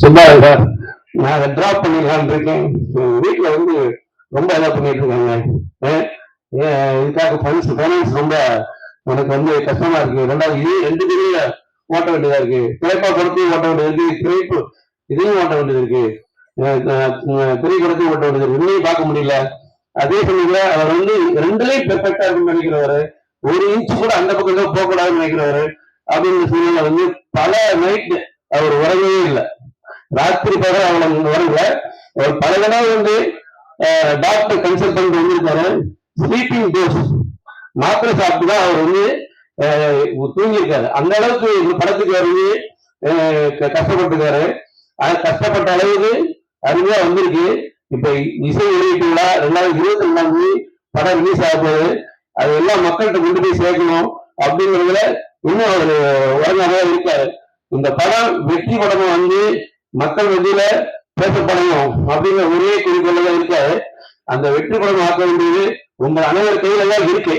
சும்மா சார் நான் டிராப் பண்ணிடலான் இருக்கேன். வீட்டில் வந்து ரொம்ப இதாக பண்ணிட்டு இருக்காங்க. இதுக்காக ஃபைனான்ஸ் ஃபைனான்ஸ் ரொம்ப எனக்கு வந்து கஷ்டமா இருக்கு. ரெண்டாவது இது ரெண்டு பேரும் ஓட்ட வேண்டியதா இருக்கு. திரைப்பா படத்தையும் ஓட்ட வேண்டியது இருக்கு. திரைப்பு இதையும் ஓட்ட வேண்டியது இருக்கு. திரைப்படத்தையும் ஓட்ட வேண்டியது இருக்கு. பார்க்க முடியல. அதே சமயத்துல அவர் வந்து ரெண்டுலயும் பெர்ஃபெக்டா இருக்குன்னு நினைக்கிறவரு. ஒரு இன்ச் கூட அந்த பக்கம் தான் போகக்கூடாதுன்னு நினைக்கிறவரு. அப்படின்ற சூழ்நிலை வந்து பல நைட் அவர் உறங்கவே இல்லை. ராத்திரி பகல் அவங்க வரல. அவர் பல தடவை வந்து டாக்டர் கன்சல்ட் பண்ணிட்டு வந்திருக்காரு. ஸ்லீப்பிங் டோஸ் மாத்திரை சாப்பிட்டு தான் அவர் வந்து தூங்கியிருக்காரு. அந்த அளவுக்கு இந்த படத்துக்கு வந்து க- கஷ்டப்பட்டிருக்காரு. அது கஷ்டப்பட்ட அளவுக்கு அருமையா வந்திருக்கு. இப்ப இசை வெளியீட்டு விழா ரெண்டாயிரத்தி இருபத்தி ரெண்டாம் தேதி படம் ரிலீஸ் ஆக அது எல்லாம் மக்கள்கிட்ட கொண்டு போய் சேர்க்கணும் அப்படிங்கிறதுல இன்னும் அவர் உடனே இருக்காரு. இந்த படம் வெற்றி படமா வந்து மக்கள் மத்தியில பேசப்படணும் அப்படிங்கிற ஒரே குறிக்கோள் தான் இருக்காரு. அந்த வெற்றி படம் ஆக்க வேண்டியது உங்க அனைவர் கையில தான் இருக்கு.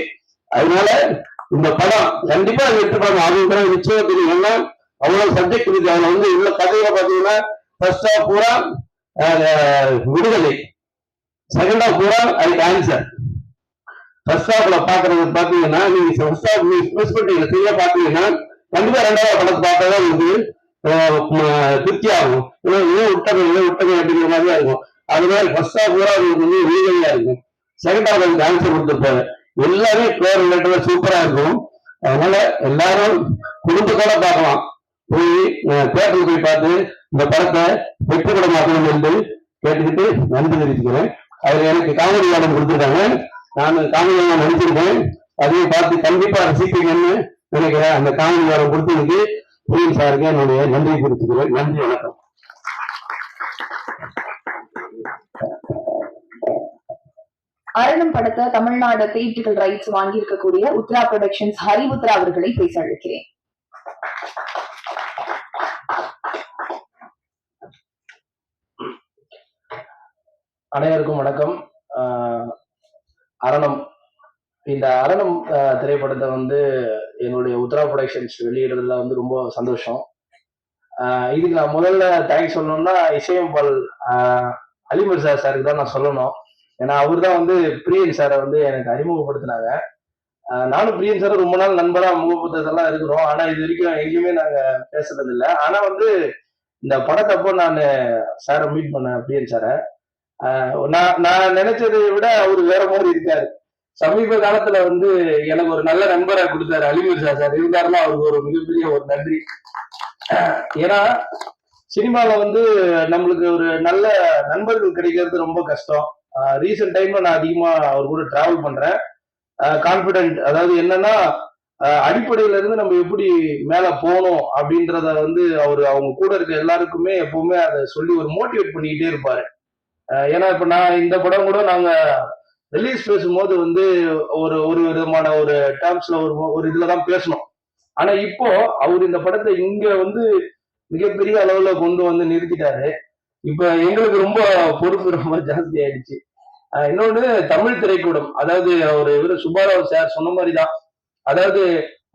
அதனால இந்த படம் கண்டிப்பா வெற்றி படம் ஆகுங்கிற நிச்சயம் தெரியும் ஏன்னா அவ்வளவு சப்ஜெக்ட் இருக்கு. அதுல வந்து உள்ள கதையில பாத்தீங்கன்னா ஃபர்ஸ்ட் ஹாஃப் பூரா விடுதலை. செகண்ட் ஆஃப் பூரா அதுக்கு ஆன்சர் ஃபர்ஸ்ட் ஹாஃப்ல பாக்குறது பாத்தீங்கன்னா நீங்க ஃபர்ஸ்ட் ஹாஃப் நீங்க மிஸ் பண்ணிட்டீங்க. சரியா பாத்தீங்கன்னா கண்டிப்பா ரெண்டாவது படத்தை பார்த்தா தான் உங்களுக்கு திருப்தியாகும். ம- ஏன்னா ஏன் விட்டது ஏன் விட்டது அப்படிங்கிற மாதிரி இருக்கும். அது மாதிரி ஃபர்ஸ்ட் பூரா அவங்களுக்கு வந்து விடுதலையா இருக்கும். செகண்ட் ஹாஃப் அதுக்கு ஆன்சர் கொடுத்துருப்பாரு எல்லாமே பேர் ரிலேட்டடா சூப்பரா இருக்கும். அதனால எல்லாரும் குடும்பத்தோட பார்க்கலாம். போய் தேட்டருக்கு போய் பார்த்து இந்த படத்தை வெற்றி படமாக்கணும் என்று கேட்டுக்கிட்டு நன்றி தெரிவிக்கிறேன் அதுல எனக்கு காமெடி வேடம் கொடுத்துருக்காங்க. நான் காமெடி வாடம் நடிச்சிருக்கேன். அதையும் பார்த்து கண்டிப்பா ரசிப்பீங்கன்னு நினைக்கிறேன். அந்த காமெடி வாடம் கொடுத்ததுக்கு புரியன் சாருக்கு என்னுடைய நன்றியை கொடுத்துக்கிறேன் நன்றி வணக்கம். அரணம் படத்தை தமிழ்நாடு தியேட்டர்கள் ரைட்ஸ் வாங்கியிருக்கக்கூடிய உத்ரா புரொடக்ஷன்ஸ் ஹரி உத்ரா அவர்களை பேச அழைக்கிறேன். அனைவருக்கும் வணக்கம். ஆஹ் அரணம். இந்த அரணம் ஆஹ் திரைப்படத்தை வந்து என்னுடைய உத்ரா ப்ரொடக்ஷன்ஸ் வெளியிடுறதுல வந்து ரொம்ப சந்தோஷம். இதுக்கு நான் முதல்ல தேங்க்ஸ் சொல்லணும்னா இசையம்பால் அலிமர் சார் சாருக்கு தான் நான் சொல்லணும். ஏன்னா அவர் தான் வந்து பிரியன் சாரை வந்து எனக்கு அறிமுகப்படுத்தினாங்க. நானும் பிரியன் சார் ரொம்ப நாள் நண்பரா முகப்படுத்ததெல்லாம் இருக்கிறோம். ஆனா இது வரைக்கும் எங்கேயுமே நாங்க பேசுறது இல்லை ஆனா வந்து இந்த படத்தப்போ நான் சாரை மீட் பண்ணேன் பிரியன் சாரை. நான் நான் நினைச்சதை விட அவர் வேற மாதிரி இருக்காரு. சமீப காலத்துல வந்து எனக்கு ஒரு நல்ல நண்பரை கொடுத்தாரு அலிமிர்சா சார். இருந்தாருன்னா அவருக்கு ஒரு மிகப்பெரிய ஒரு நன்றி. ஏன்னா சினிமாவில் வந்து நம்மளுக்கு ஒரு நல்ல நண்பர்கள் கிடைக்கிறது ரொம்ப கஷ்டம். ரீசெண்ட் டைம்ல நான் அதிகமாக அவர் கூட டிராவல் பண்றேன். கான்பிடென்ட் அதாவது என்னன்னா அடிப்படையில இருந்து நம்ம எப்படி மேல போகணும் அப்படின்றத வந்து அவர் அவங்க கூட இருக்க எல்லாருக்குமே எப்பவுமே அதை சொல்லி ஒரு மோட்டிவேட் பண்ணிக்கிட்டே இருப்பாரு. ஏன்னா இப்ப நான் இந்த படம் கூட நாங்க ரிலீஸ் பேசும்போது வந்து ஒரு ஒரு விதமான ஒரு டேர்ம்ஸ்ல ஒரு ஒரு இதுல தான் பேசணும். ஆனா இப்போ அவர் இந்த படத்தை இங்க வந்து மிகப்பெரிய அளவுல கொண்டு வந்து நிறுத்திட்டாரு. இப்ப எங்களுக்கு ரொம்ப பொறுப்பு ரொம்ப ஜாஸ்தி ஆயிடுச்சு. இன்னொன்னு தமிழ் திரைக்கூடம். அதாவது அவர் இவர் சுப்பாராவ் சார் சொன்ன மாதிரிதான். அதாவது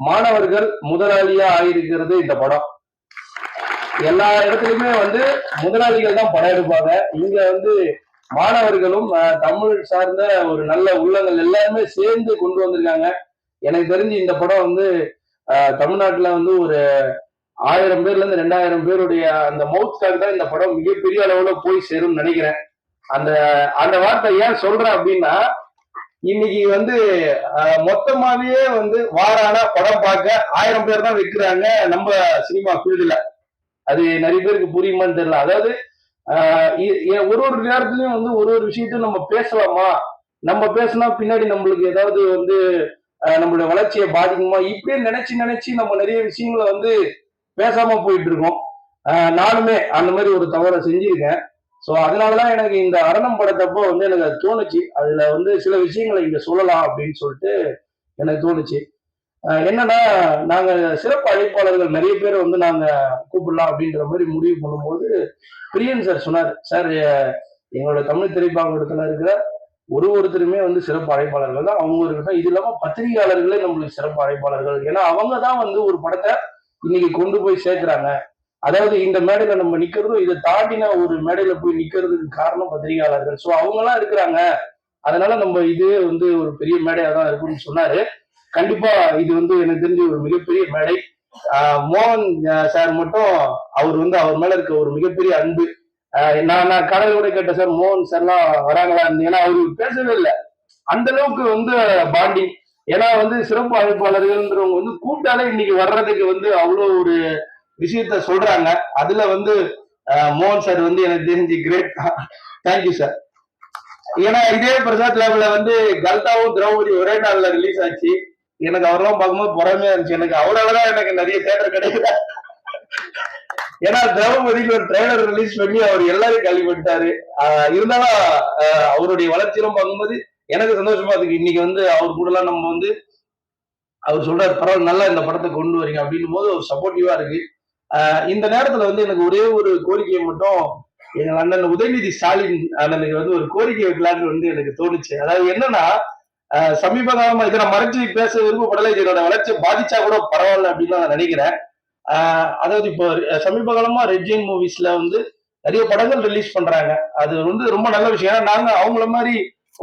மாணவர்கள் முதலாளியா ஆயிருக்கிறது இந்த படம். எல்லா இடத்துலயுமே வந்து முதலாளிகள் தான் படம் எடுப்பாங்க. இங்க வந்து மாணவர்களும் தமிழ் சார்ந்த ஒரு நல்ல உள்ளங்கள் எல்லாருமே சேர்ந்து கொண்டு வந்திருக்காங்க. எனக்கு தெரிஞ்சு இந்த படம் வந்து அஹ், தமிழ்நாட்டுல வந்து ஒரு ஆயிரம் பேர்ல இருந்து ரெண்டாயிரம் பேருடைய அந்த மவுத் தான் இந்த படம் மிகப்பெரிய அளவுல போய் சேரும்னு நினைக்கிறேன். அந்த அந்த வார்த்தை ஏன் சொல்றேன் அப்படின்னா இன்னைக்கு வந்து மொத்தமாவே வந்து வாரானா படம் பார்க்க ஆயிரம் பேர் தான் வைக்கிறாங்க நம்ம சினிமா ஃபீல்டுல அது நிறைய பேருக்கு புரியுமான்னு தெரியல. அதாவது ஒரு ஒரு நேரத்துலயும் வந்து ஒரு ஒரு விஷயத்தையும் நம்ம பேசலாமா? நம்ம பேசினா பின்னாடி நம்மளுக்கு ஏதாவது வந்து நம்மளுடைய வளர்ச்சியை பாதிக்குமா? இப்படியே நினைச்சு நினைச்சு நம்ம நிறைய விஷயங்களை வந்து பேசாம போயிட்டு இருக்கோம் நானுமே அந்த மாதிரி ஒரு தவறை செஞ்சிருக்கேன். ஸோ அதனாலதான் எனக்கு இந்த அரணம் படத்தப்போ வந்து எனக்கு தோணுச்சு. அதுல வந்து சில விஷயங்களை இங்க சொல்லலாம் அப்படின்னு சொல்லிட்டு எனக்கு தோணுச்சு. என்னன்னா நாங்க சிறப்பு அழைப்பாளர்கள் நிறைய பேர் வந்து நாங்க கூப்பிடலாம் அப்படின்ற மாதிரி முடிவு பண்ணும்போது பிரியன் சார் சொன்னார். சார் எங்களோட தமிழ் திரைப்பாங்கத்துல இருக்கிற ஒரு ஒருத்தருமே வந்து சிறப்பு அழைப்பாளர்கள் தான். அவங்க இருக்கட்டும் இது இல்லாம பத்திரிகையாளர்களே நம்மளுக்கு சிறப்பு அழைப்பாளர்கள். ஏன்னா அவங்க தான் வந்து ஒரு படத்தை இன்னைக்கு கொண்டு போய் சேர்க்கிறாங்க. அதாவது இந்த மேடையில நம்ம நிக்கிறதும் இதை தாண்டின ஒரு மேடையில போய் நிக்கிறதுக்கு காரணம் பத்திரிகையாளர்கள். ஸோ அவங்கெல்லாம் இருக்கிறாங்க. அதனால நம்ம இது வந்து ஒரு பெரிய மேடையா தான் இருக்கும்னு சொன்னாரு. கண்டிப்பா இது வந்து எனக்கு தெரிஞ்ச ஒரு மிகப்பெரிய மேடை. மோகன் சார் மட்டும் அவர் வந்து அவர் மேல இருக்க ஒரு மிகப்பெரிய அன்பு. நான் நான் கடல் கூட கேட்டேன் சார் மோகன் சார்லாம் வராங்களா? ஏன்னா அவரு பேசவே இல்லை. அந்த அளவுக்கு வந்து பாண்டிங். ஏன்னா வந்து சிறப்பு அழைப்பாளர்கள்ன்றவங்க வந்து கூட்டாலே இன்னைக்கு வர்றதுக்கு வந்து அவ்வளோ ஒரு விஷயத்த சொல்றாங்க. அதுல வந்து மோகன் சார் வந்து எனக்கு தெரிஞ்சு கிரேட் தேங்க்யூ சார் ஏன்னா இதே பிரசாத் லேப்ல வந்து கல்தாவும் திரௌபதி ஒரே நாள்ல ரிலீஸ் ஆச்சு. எனக்கு அவரெல்லாம் பார்க்கும்போது பொறாமையா இருந்துச்சு. எனக்கு அவராலதான் எனக்கு நிறைய தேட்டர் கிடைக்கல. ஏன்னா திரௌபதிக்கு ஒரு ட்ரெய்லர் ரிலீஸ் பண்ணி அவர் எல்லாரையும் கேள்வி பண்ணிட்டாரு. ஆஹ் இருந்தாலும் அவருடைய வளர்ச்சியெல்லாம் பார்க்கும்போது எனக்கு சந்தோஷமா இருக்கு. இன்னைக்கு வந்து அவர் கூட எல்லாம் நம்ம வந்து அவர் சொல்றாரு பரவாயில்ல நல்லா இந்த படத்தை கொண்டு வரீங்க. அப்படின்னும் போது ஒரு சப்போர்ட்டிவா இருக்கு. ஆஹ் இந்த நேரத்துல வந்து எனக்கு ஒரே ஒரு கோரிக்கையை மட்டும் எங்க அண்ணன் உதயநிதி ஸ்டாலின் அண்ணனுக்கு வந்து ஒரு கோரிக்கை வைக்கலான்னு வந்து எனக்கு தோணுச்சு. அதாவது என்னன்னா சமீப காலமா இதை நான் மறைச்சு பேச விரும்பப்படலை இதனோட வளர்ச்சியை பாதிச்சா கூட பரவாயில்ல அப்படின்னு நான் நினைக்கிறேன். அதாவது இப்போ சமீப காலமா ரெட்ஜின் மூவிஸ்ல வந்து நிறைய படங்கள் ரிலீஸ் பண்றாங்க. அது வந்து ரொம்ப நல்ல விஷயம். ஏன்னா நாங்க அவங்கள மாதிரி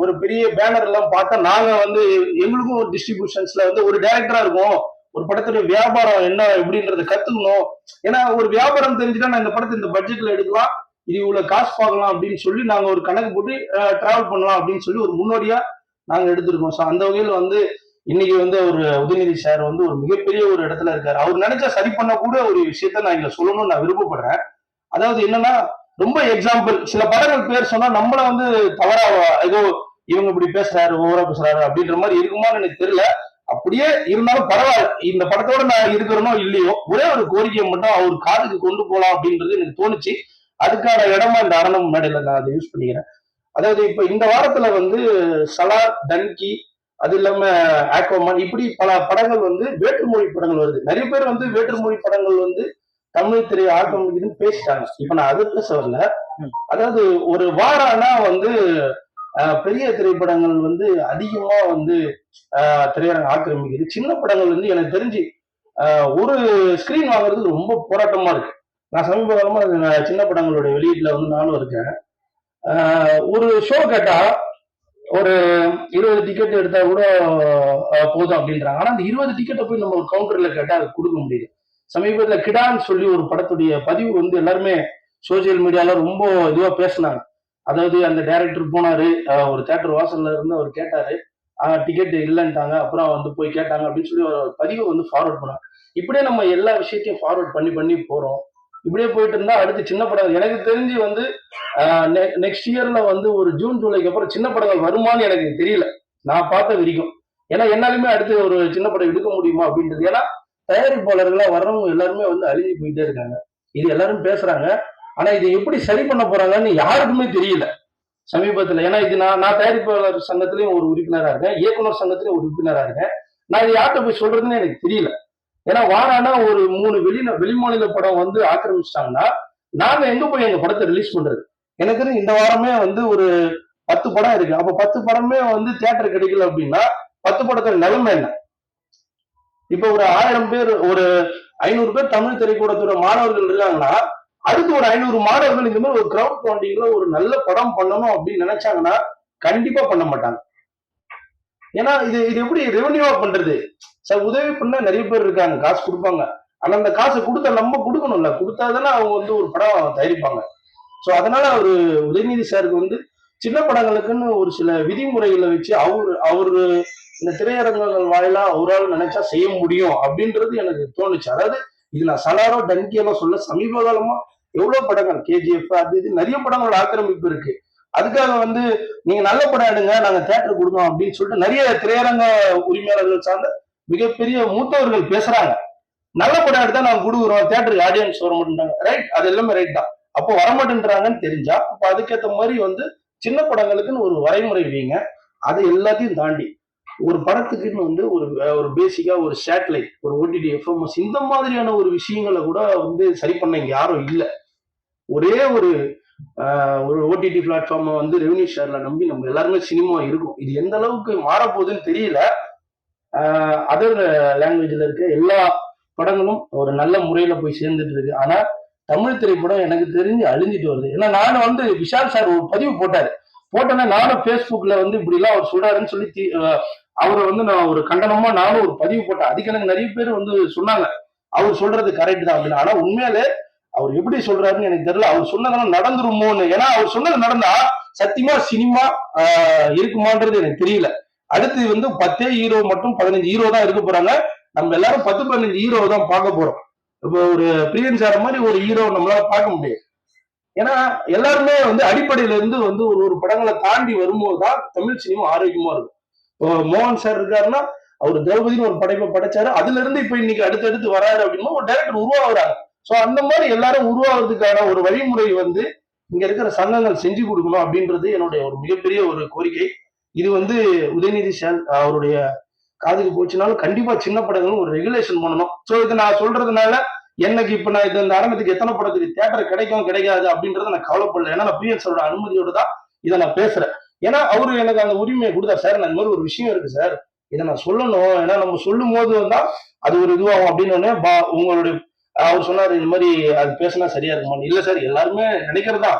ஒரு பெரிய பேனர் எல்லாம் பார்த்தா நாங்க வந்து எங்களுக்கும் ஒரு டிஸ்ட்ரிபியூஷன்ஸ்ல வந்து ஒரு டைரக்டரா இருக்கும். ஒரு படத்துடைய வியாபாரம் என்ன எப்படின்றத கத்துக்கணும். ஏன்னா ஒரு வியாபாரம் தெரிஞ்சுட்டா நான் இந்த படத்தை இந்த பட்ஜெட்ல எடுக்கலாம். இது இவ்வளவு காசு பார்க்கலாம் அப்படின்னு சொல்லி நாங்க ஒரு கணக்கு போட்டு டிராவல் பண்ணலாம் அப்படின்னு சொல்லி ஒரு முன்னோடியா நாங்கள் எடுத்திருக்கோம். ஸோ அந்த வகையில் வந்து இன்னைக்கு வந்து ஒரு உதயநிதி சார் வந்து ஒரு மிகப்பெரிய ஒரு இடத்துல இருக்காரு. அவர் நினைச்சா சரி பண்ண கூட ஒரு விஷயத்த நான் இங்க சொல்லணும்னு நான் விருப்பப்படுறேன். அதாவது என்னன்னா ரொம்ப எக்ஸாம்பிள் சில படங்கள் பேர் சொன்னா நம்மள வந்து தவறா ஏதோ இவங்க இப்படி பேசுறாரு ஓவரா பேசுறாரு அப்படின்ற மாதிரி இருக்குமான்னு எனக்கு தெரியல. அப்படியே இருந்தாலும் பரவாயில்ல. இந்த படத்தோட நான் இருக்கிறனோ இல்லையோ ஒரே ஒரு கோரிக்கையை மட்டும் அவர் காதுக்கு கொண்டு போலாம் அப்படின்றது எனக்கு தோணுச்சு. அதுக்கான இடமா இந்த அரணம் மேடையில நான் அதை யூஸ் பண்ணிக்கிறேன். அதாவது இப்ப இந்த வாரத்துல வந்து சலார் டன்கி அது இல்லாம ஆக்வாமான் இப்படி பல படங்கள் வந்து வேற்றுமொழி படங்கள் வருது. நிறைய பேர் வந்து வேற்றுமொழி படங்கள் வந்து தமிழ் திரை ஆட்டோமேட்டிக்னு பேசிட்டாங்க. இப்ப நான் அது பேச வரல அதாவது ஒரு வாரானா வந்து பெரிய திரைப்படங்கள் வந்து அதிகமா வந்து ஆஹ், திரையரங்கம் ஆக்கிரமிக்குது. சின்ன படங்கள் வந்து எனக்கு தெரிஞ்சு ஒரு ஸ்கிரீன் வாங்குறது ரொம்ப போராட்டமா இருக்கு. நான் சமீப காலமா சின்ன படங்களோட வெளியீட்டுல வந்து நானும் இருக்கேன். ஒரு ஷோ கேட்டா ஒரு இருபது டிக்கெட் எடுத்தா கூட போதும் அப்படின்றாங்க. ஆனா அந்த இருபது டிக்கெட்டை போய் நம்ம ஒரு கவுண்டர்ல கேட்டா அதை கொடுக்க முடியுது சமீபத்துல கிடான்னு சொல்லி ஒரு படத்துடைய பதிவு வந்து எல்லாருமே சோசியல் மீடியால ரொம்ப இதுவா பேசினாங்க. அதாவது அந்த டைரக்டர் போனாரு ஒரு தேட்டர் வாசல்ல இருந்து அவர் கேட்டாரு டிக்கெட் இல்லைன்ட்டாங்க அப்புறம் வந்து போய் கேட்டாங்க அப்படின்னு சொல்லி ஒரு பதிவை வந்து ஃபார்வர்ட் பண்ணாங்க. இப்படியே நம்ம எல்லா விஷயத்தையும் ஃபார்வர்ட் பண்ணி பண்ணி போறோம். இப்படியே போயிட்டு இருந்தா அடுத்து சின்ன படம் எனக்கு தெரிஞ்சு வந்து நெக்ஸ்ட் இயர்ல வந்து ஒரு ஜூன் ஜூலைக்கு அப்புறம் சின்ன படங்கள் வருமான்னு எனக்கு தெரியல. நான் பார்த்த வரைக்கும். ஏன்னா என்னாலுமே அடுத்து ஒரு சின்ன படம் எடுக்க முடியுமா அப்படின்றது. ஏன்னா தயாரிப்பாளர்களா வர்றவங்க எல்லாருமே வந்து அழிஞ்சு போயிட்டே இருக்காங்க. இது எல்லாரும் பேசுறாங்க. ஆனா இது எப்படி சரி பண்ண போறாங்கன்னு யாருக்குமே தெரியல. சமீபத்துல. ஏன்னா இது நான் நான் தயாரிப்பாளர் சங்கத்திலயும் ஒரு உறுப்பினரா இருக்கேன். இயக்குனர் சங்கத்திலயும் ஒரு உறுப்பினரா இருக்கேன். நான் இது யார்கிட்ட போய் சொல்றதுன்னு எனக்கு தெரியல. ஏன்னா வாரானா ஒரு மூணு வெளி வெளிமாநில படம் வந்து ஆக்கிரமிச்சிட்டாங்கன்னா நாங்க எங்க போய் எங்க படத்தை ரிலீஸ் பண்றது? எனக்கு இந்த வாரமே வந்து ஒரு பத்து படம் இருக்கு. அப்ப பத்து படமே வந்து தியேட்டர் கிடைக்கல அப்படின்னா பத்து படத்தோட நிலைமை என்ன? இப்ப ஒரு ஆயிரம் பேர் ஒரு ஐநூறு பேர் தமிழ் திரைக்கூடத்தோட மாணவர்கள் இருக்காங்கன்னா அடுத்து ஒரு ஐநூறு மாணவர்கள் இந்த மாதிரி ஒரு கிரவுட் ஃபண்டிங்ல ஒரு நல்ல படம் பண்ணணும் அப்படின்னு நினைச்சாங்கன்னா கண்டிப்பா பண்ண மாட்டாங்க. ஏன்னா இது இது எப்படி ரெவன்யூவா பண்றது? சார் உதவி பண்ண நிறைய பேர் இருக்காங்க காசு கொடுப்பாங்க. ஆனா அந்த காசை கொடுத்தா நம்ம கொடுக்கணும்ல. கொடுத்தாதானே அவங்க வந்து ஒரு படம் தயாரிப்பாங்க. ஸோ அதனால அவரு உதயநிதி சாருக்கு வந்து சின்ன படங்களுக்குன்னு ஒரு சில விதிமுறைகளை வச்சு அவர் அவரு இந்த திரையரங்குகள் வாயிலா அவரால் நினைச்சா செய்ய முடியும் அப்படின்றது எனக்கு தோணுச்சு. அதாவது இது நான் சலாரோ டன்கியலோ சொல்ல சமீப காலமா எவ்வளவு படங்கள் கேஜிஎஃப் அது இது நிறைய படங்களோட ஆக்கிரமிப்பு இருக்கு. அதுக்காக வந்து நீங்க நல்ல படம் எடுங்க நாங்க தேட்டர் கொடுக்கோம் அப்படின்னு சொல்லிட்டு நிறைய திரையரங்க உரிமையாளர்கள் சார்ந்த மிகப்பெரிய மூத்தவர்கள் பேசுறாங்க. நல்ல படம் எடுத்தா நாங்க கொடுக்குறோம் தேட்டருக்கு ஆடியன்ஸ் வர மாட்டேன்றாங்க. ரைட் அது எல்லாமே ரைட் தான். அப்போ வரமாட்டேன்றாங்கன்னு தெரிஞ்சா அப்ப அதுக்கேற்ற மாதிரி வந்து சின்ன படங்களுக்குன்னு ஒரு வரைமுறை வைங்க. அதை எல்லாத்தையும் தாண்டி ஒரு படத்துக்குன்னு வந்து ஒரு ஒரு பேசிக்கா ஒரு சேட்டலைட் ஒரு ஓடிடி எஃப்எம்எஸ் இந்த மாதிரியான ஒரு விஷயங்களை கூட வந்து சரி பண்ண இங்க யாரும் இல்லை. ஒரே ஒரு ஒரு ஓடிடி பிளாட்ஃபார்மை வந்து ரெவன்யூ ஷேர்ல நம்பி நம்ம எல்லாருமே சினிமா இருக்கும். இது எந்த அளவுக்கு மாறப்போகுதுன்னு தெரியல. அதர் லாங்குவேஜ்ல இருக்க எல்லா படங்களும் ஒரு நல்ல முறையில போய் சேர்ந்துட்டு இருக்கு. ஆனா தமிழ் திரைப்படம் எனக்கு தெரிஞ்சு அழிஞ்சிட்டு வருது. ஏன்னா நானும் வந்து விஷால் சார் ஒரு பதிவு போட்டாரு. போட்டோன்னே நானும் ஃபேஸ்புக்ல வந்து இப்படிலாம் அவர் சொல்கிறாருன்னு சொல்லி அவரை வந்து நான் ஒரு கண்டனமா நானும் ஒரு பதிவு போட்டேன். அதுக்கு எனக்கு நிறைய பேர் வந்து சொன்னாங்க. அவர் சொல்றது கரெக்ட் தான் அப்படின்னு. ஆனா உண்மையிலே அவர் எப்படி சொல்றாருன்னு எனக்கு தெரியல. அவர் சொன்னதெல்லாம் நடந்துருமோன்னு. ஏன்னா அவர் சொன்னது நடந்தா சத்தியமா சினிமா இருக்குமான்றது எனக்கு தெரியல. அடுத்து வந்து பத்தே ஹீரோ மட்டும் பதினஞ்சு ஹீரோ தான் இருக்க போறாங்க. நம்ம எல்லாரும் பத்து பதினஞ்சு ஹீரோ தான் பார்க்க போறோம். இப்போ ஒரு பிரியன் சார் மாதிரி ஒரு ஹீரோ நம்மளால பார்க்க முடியாது. ஏன்னா எல்லாருமே வந்து அடிப்படையில இருந்து வந்து ஒரு ஒரு படங்களை தாண்டி வரும்போது தான் தமிழ் சினிமா ஆரோக்கியமா இருக்கும். இப்போ மோகன் சார் இருக்காருன்னா அவர் திரௌபதினு ஒரு படைப்பை படைச்சாரு. அதுல இருந்து இப்ப இன்னைக்கு அடுத்தடுத்து வராரு அப்படின்னா ஒரு டைரக்டர் உருவாகுறாங்க. சோ அந்த மாதிரி எல்லாரும் உருவாகிறதுக்கான ஒரு வழிமுறை வந்து இங்க இருக்கிற சங்கங்கள் செஞ்சு கொடுக்கணும் அப்படின்றது என்னுடைய ஒரு மிகப்பெரிய ஒரு கோரிக்கை. இது வந்து உதயநிதி அவருடைய காதுக்கு போச்சுனாலும் கண்டிப்பா சின்ன படங்களும் ஒரு ரெகுலேஷன் பண்ணணும். சோ இது நான் சொல்றதுனால எனக்கு இப்ப நான் இது இந்த அரங்கத்துக்கு எத்தனை படத்துக்கு தேட்டர் கிடைக்கும் கிடைக்காது அப்படின்றத நான் கவலைப்படல. ஏன்னா நான் பிரியன் அனுமதியோட தான் இதை நான் பேசுறேன். ஏன்னா அவரு எனக்கு அந்த உரிமையை கொடுத்தா சார் நான் இந்த மாதிரி ஒரு விஷயம் இருக்கு சார். இதை நான் சொல்லணும். ஏன்னா நம்ம சொல்லும் போது தான் அது ஒரு இதுவாகும். அப்படின்னு உடனே பா- உங்களுடைய அவர் சொன்னார் இந்த மாதிரி அது பேசினா சரியா இருக்குமா இல்ல சார் எல்லாருமே நினைக்கிறதா?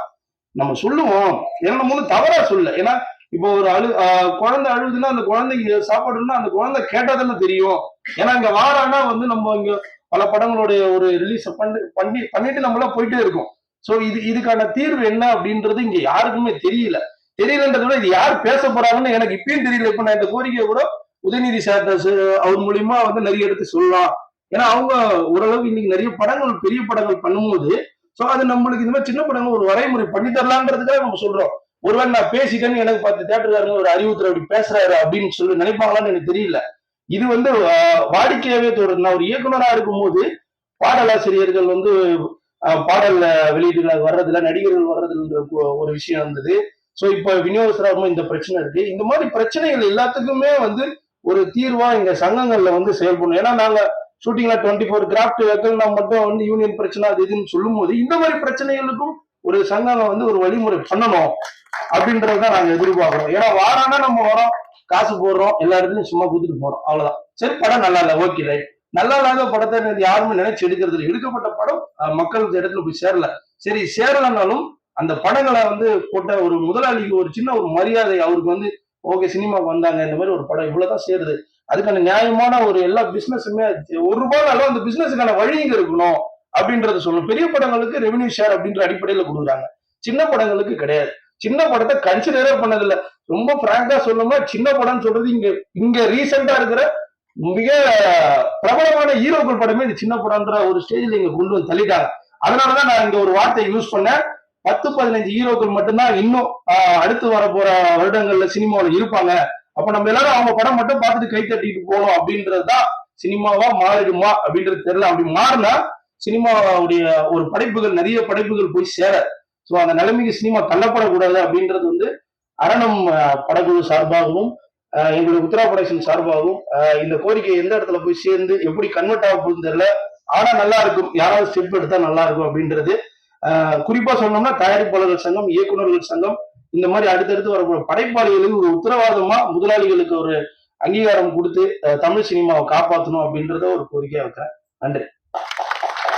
நம்ம சொல்லுவோம். என்ன நம்ம தவறா சொல்ல. ஏன்னா இப்போ ஒரு அழு குழந்தை அழுதுன்னா அந்த குழந்தைக்கு சாப்பாடுன்னா அந்த குழந்தை கேட்டதெல்லாம் தெரியும். ஏன்னா இங்க வாரானா வந்து நம்ம இங்க பல படங்களுடைய ஒரு ரிலீஸ் பண்ணி பண்ணி பண்ணிட்டு நம்மளாம் போயிட்டே இருக்கோம். சோ இது இதுக்கான தீர்வு என்ன அப்படின்றது இங்க யாருக்குமே தெரியல. தெரியலன்றத விட இது யார் பேச போறாங்கன்னு எனக்கு இப்பயும் தெரியல. இப்ப நான் இந்த கோரிக்கையை கூட உதயநிதி சார் அவர் மூலியமா வந்து நிறைய எடுத்து சொல்லலாம். ஏன்னா அவங்க ஓரளவுக்கு இன்னைக்கு நிறைய படங்கள் பெரிய படங்கள் பண்ணும்போது சோ அது நம்மளுக்கு இந்த மாதிரி சின்ன படங்கள் ஒரு வரைமுறை பண்ணி தரலான்றதுக்காக நம்ம சொல்றோம். ஒருவேளை நான் பேசிட்டேன்னு எனக்கு பார்த்து தேட்டருக்காரங்க ஒரு அறிவுறுத்தர் அப்படி பேசுறாரு அப்படின்னு சொல்லி நினைப்பாங்களான்னு எனக்கு தெரியல. இது வந்து வாடிக்கையாவே தோணுது நான் ஒரு இயக்குனரா இருக்கும்போது பாடலாசிரியர்கள் வந்து பாடல் வெளியீடுகள் வர்றதுல நடிகர்கள் வர்றதுன்ற ஒரு- விஷயம் இருந்தது. சோ இப்ப விநியோகஸ்தரமும் இந்த பிரச்சனை இருக்கு. இந்த மாதிரி பிரச்சனைகள் எல்லாத்துக்குமே வந்து ஒரு தீர்வா எங்க சங்கங்கள்ல வந்து செயல்படணும். ஏன்னா நாங்க ஷூட்டிங்ல டுவெண்ட்டி ஃபோர் கிராஃப்ட் வைக்கல்னா மட்டும் வந்து யூனியன் பிரச்சனை அது இதுன்னு சொல்லும்போது இந்த மாதிரி பிரச்சனைகளுக்கும் ஒரு சங்கம் வந்து ஒரு வழிமுறை பண்ணணும் அப்படின்றத நாங்க எதிர்பார்க்கிறோம். ஏன்னா வாரானா நம்ம வரோம் காசு போடுறோம் எல்லா இடத்துலயும் சும்மா கொடுத்துட்டு போறோம் அவ்வளவுதான். சரி படம் நல்லா இல்லை ஓகே ரைட் நல்லா இல்லாத படத்தை யாருமே நினைச்சு எடுக்கிறது இல்லை. எடுக்கப்பட்ட படம் மக்களுக்கு இடத்துல போய் சேரல. சரி சேரலனாலும் அந்த படங்களை வந்து போட்ட ஒரு முதலாளிக்கு ஒரு சின்ன ஒரு மரியாதை அவருக்கு வந்து ஓகே சினிமாவுக்கு வந்தாங்க. இந்த மாதிரி ஒரு படம் இவ்வளவுதான் சேருது. அதுக்கான நியாயமான ஒரு எல்லா பிசினஸுமே ஒரு ரூபாய்னாலும் அந்த பிசினஸுக்கான வழிங்க இருக்கணும் அப்படின்றத சொல்லணும். பெரிய படங்களுக்கு ரெவென்யூ ஷேர் அப்படின்ற அடிப்படையில கொடுக்குறாங்க. சின்ன படங்களுக்கு கிடையாது. சின்ன படத்தை கன்சிடரே பண்ணதில்ல. ரொம்ப பிராங்கா சொல்லணும்னா சின்ன படம்னு சொல்றது இங்க இங்க ரீசெண்டா இருக்கிற மிக பிரபலமான ஹீரோக்கள் படமே இது சின்ன படம்ன்ற ஒரு ஸ்டேஜ்ல இங்க கொண்டு வந்து தள்ளிட்டாங்க. அதனாலதான் நான் இங்க ஒரு வார்த்தையை யூஸ் பண்ணேன். பத்து பதினஞ்சு ஹீரோக்கள் மட்டும்தான் இன்னும் அடுத்து வர போற வருடங்கள்ல சினிமாவில் இருப்பாங்க. அப்ப நம்ம எல்லாரும் அவங்க படம் மட்டும் பார்த்துட்டு கை தட்டிட்டு போகணும் அப்படின்றதுதான் சினிமாவா மாறிடுமா அப்படின்றது தெரியல. அப்படி மாறினா சினிமாவுடைய ஒரு படைப்புகள் நிறைய படைப்புகள் போய் சேர. சோ அந்த நிலைமைக்கு சினிமா தள்ளப்படக்கூடாது அப்படின்றது வந்து அரணம் அஹ், படக்குழு சார்பாகவும் எங்களுடைய உத்தரா ப்ரொடக்ஷன் சார்பாகவும் அஹ், இந்த கோரிக்கை எந்த இடத்துல போய் சேர்ந்து எப்படி கன்வெர்ட் ஆக போகுதுன்னு தெரியல. ஆனா நல்லா இருக்கும். யாராவது ஸ்டெப் எடுத்தா நல்லா இருக்கும் அப்படின்றது. குறிப்பா சொன்னோம்னா தயாரிப்பாளர்கள் சங்கம் இயக்குநர்கள் சங்கம் இந்த மாதிரி அடுத்தடுத்து வரக்கூடிய படைப்பாளிகளுக்கு ஒரு உத்தரவாதமா முதலாளிகளுக்கு ஒரு அங்கீகாரம் கொடுத்து தமிழ் சினிமாவை காப்பாற்றணும் அப்படின்றத ஒரு கோரிக்கையா வைக்கிறேன். நன்றி.